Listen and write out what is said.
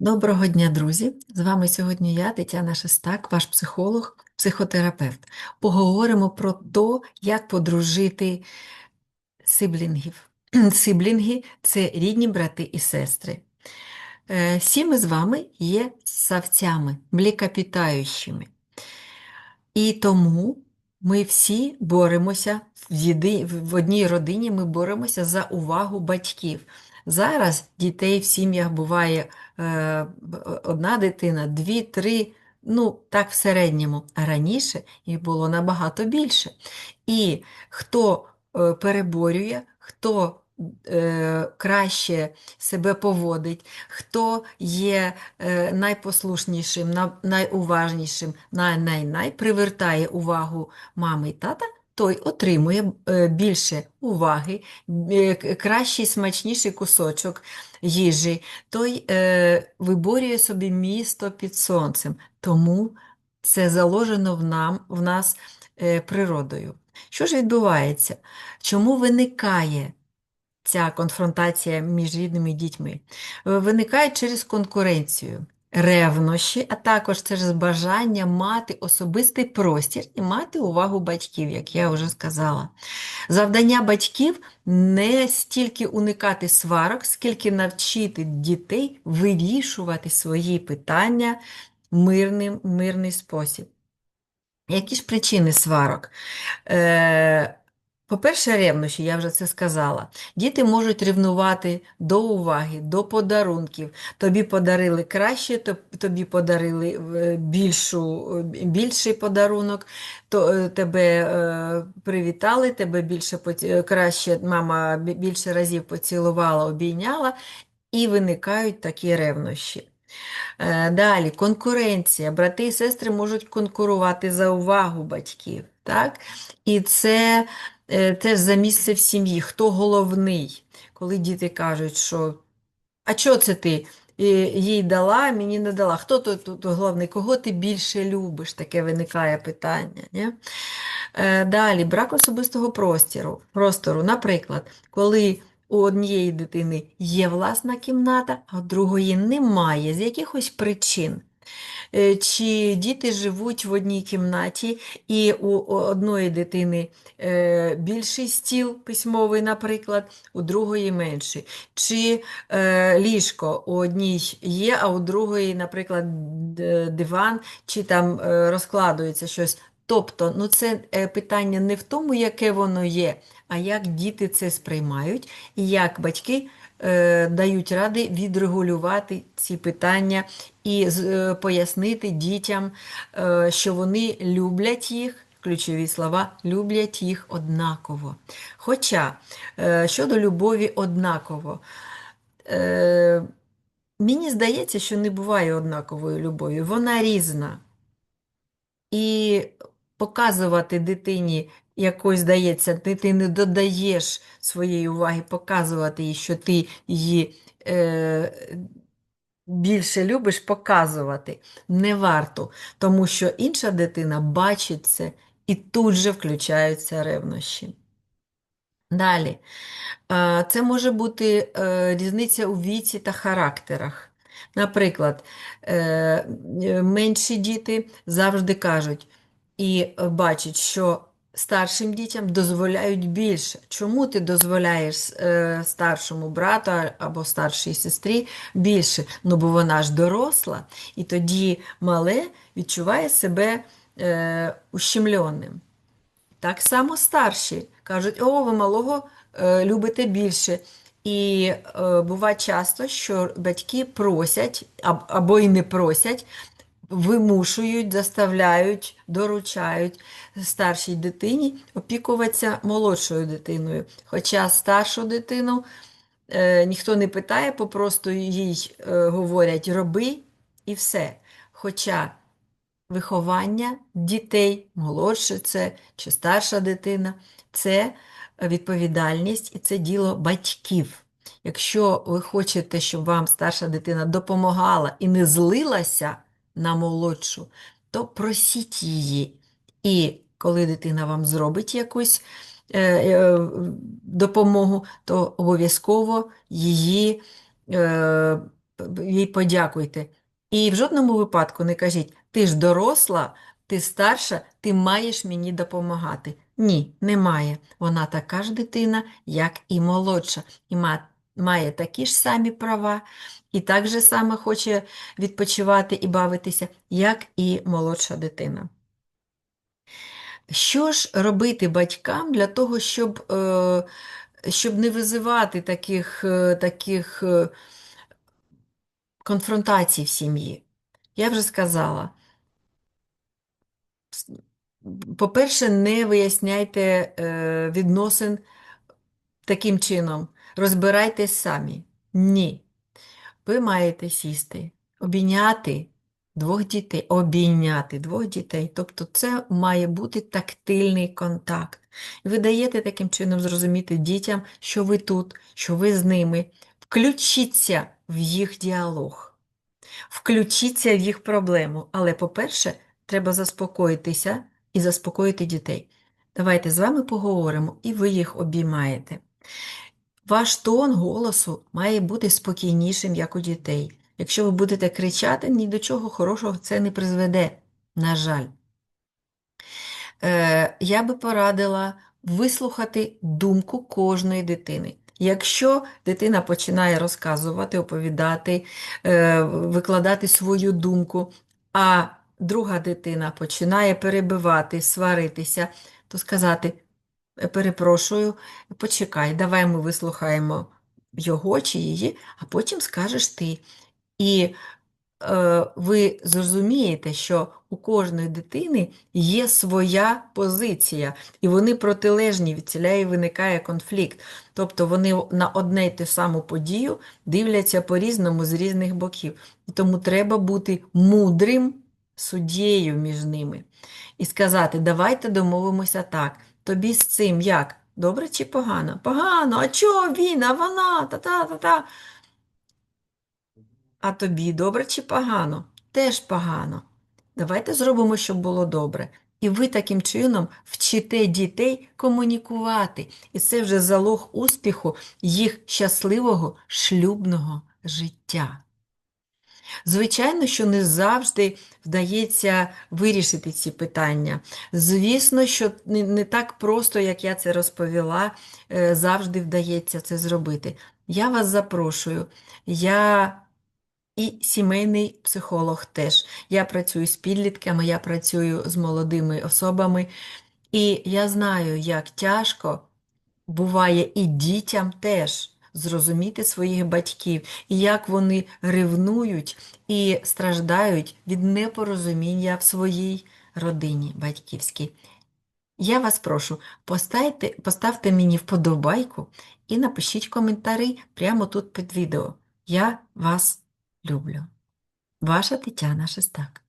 Доброго дня, друзі! З вами сьогодні я, Тетяна Шестак, ваш психолог, психотерапевт. Поговоримо про те, як подружити сиблінгів. Сиблінги це рідні брати і сестри. Е, Всі ми з вами є савцями, млекопитаючими. І тому ми всі боремося в, єди... в одній родині, ми боремося за увагу батьків. Зараз дітей в сім'ях буває е, одна дитина, дві, три, ну так в середньому. А раніше їх було набагато більше. І хто е, переборює, хто е, краще себе поводить, хто є е, найпослушнішим, на- найуважнішим, най-най-най, привертає увагу мами і тата, той отримує е, більше уваги, е, кращий, смачніший кусочок їжі, той е, виборює собі місто під сонцем. Тому це заложено в нам, в нас природою. Що ж відбувається? Чому виникає ця конфронтація між рідними дітьми? Е, Виникає через конкуренцію. Ревнощі, а також через бажання мати особистий простір і мати увагу батьків, як я вже сказала. Завдання батьків не стільки уникати сварок, скільки навчити дітей вирішувати свої питання мирним, мирний спосіб. Які ж причини сварок? Е, по-перше, ревнощі, я вже це сказала. Діти можуть ревнувати до уваги, до подарунків. Тобі подарили краще, тобі подарили е, більшу, е, більший подарунок, то е, тебе привітали, тебе більше краще, мама більше разів поцілувала, обійняла, і виникають такі ревнощі. Далі, конкуренція. Брати і сестри можуть конкурувати за увагу батьків. Так? І це теж за місце в сім'ї. Хто головний? Коли діти кажуть, що а чого це ти е, їй дала, мені не дала? Хто тут, тут головний? Кого ти більше любиш? Таке виникає питання. Ні? Е, Далі, брак особистого простору. простору. Наприклад, коли у однієї дитини є власна кімната, а у другої немає з якихось причин. Е, Чи діти живуть в одній кімнаті, і у одної дитини е, більший стіл письмовий, наприклад, у другої менший. Чи е, ліжко у одній є, а у другої, наприклад, диван, чи там розкладується щось. Тобто, ну це питання не в тому, яке воно є, а як діти це сприймають, і як батьки е, дають ради відрегулювати ці питання і е, пояснити дітям, е, що вони люблять їх. Ключові слова люблять їх однаково. Хоча е, щодо любові однаково, мені здається, що не буває однакової любові, вона різна. І показувати дитині якось здається, ти, ти не додаєш своєї уваги, показувати їй, що ти її більше любиш, показувати не варто, тому що інша дитина бачить це і тут же включаються ревнощі. Далі. Е, Це може бути е, різниця у віці та характерах. Наприклад, е, менші діти завжди кажуть і бачать, що старшим дітям дозволяють більше. Чому ти дозволяєш е, старшому брату або старшій сестрі більше? Ну, бо вона ж доросла, і тоді мале відчуває себе е, ущемленим. Так само старші кажуть, о, ви малого е, любите більше. І е, буває часто, що батьки просять або й не просять, вимушують, заставляють, доручають старшій дитині опікуватися молодшою дитиною. Хоча старшу дитину е, ніхто не питає, попросту їй е, говорять роби і все. Хоча виховання дітей, молодше це чи старша дитина, це відповідальність і це діло батьків. Якщо ви хочете, щоб вам старша дитина допомагала і не злилася на молодшу, то просіть її. І коли дитина вам зробить якусь е, е, допомогу, то обов'язково її е, їй подякуйте. І в жодному випадку не кажіть, ти ж доросла, ти старша, ти маєш мені допомагати. Ні, немає. Вона така ж дитина, як і молодша, і має такі ж самі права, і так же саме хоче відпочивати і бавитися, як і молодша дитина. Що ж робити батькам для того, щоб, е, щоб не визивати таких, е, таких е, конфронтацій в сім'ї? Я вже сказала. По-перше, не виясняйте відносин таким чином. Розбирайтесь самі. Ні. Ви маєте сісти, обійняти двох дітей, обійняти двох дітей. Тобто це має бути тактильний контакт. І ви даєте таким чином зрозуміти дітям, що ви тут, що ви з ними. Включіться в їх діалог, включіться в їх проблему. Але, по-перше, треба заспокоїтися і заспокоїти дітей. Давайте з вами поговоримо, і ви їх обіймаєте. Ваш тон голосу має бути спокійнішим, як у дітей. Якщо ви будете кричати, ні до чого хорошого це не призведе, на жаль. Е, я би порадила вислухати думку кожної дитини. Якщо дитина починає розказувати, оповідати, е, викладати свою думку, а друга дитина починає перебивати, сваритися, то сказати, «Е, перепрошую, почекай, давай ми вислухаємо його чи її, а потім скажеш ти. І е, ви зрозумієте, що у кожної дитини є своя позиція, і вони протилежні, від ціляї виникає конфлікт. Тобто вони на одне й ту саму подію дивляться по-різному з різних боків. І тому треба бути мудрим суддєю між ними і сказати, давайте домовимося так. Тобі з цим як? Добре чи погано? Погано, а чого він, а вона, та-та-та-та. А тобі добре чи погано? Теж погано. Давайте зробимо, щоб було добре. І ви таким чином вчите дітей комунікувати. І це вже залог успіху їх щасливого шлюбного життя. Звичайно, що не завжди вдається вирішити ці питання. Звісно, що не, так просто, як я це розповіла, е, завжди вдається це зробити. Я вас запрошую. Я і сімейний психолог теж. Я працюю з підлітками, я працюю з молодими особами, і я знаю, як тяжко буває і дітям теж зрозуміти своїх батьків, і як вони ревнують і страждають від непорозуміння в своїй родині батьківській. Я вас прошу, поставте, поставте мені вподобайку і напишіть коментарі прямо тут під відео. Я вас люблю. Ваша Тетяна Шестак.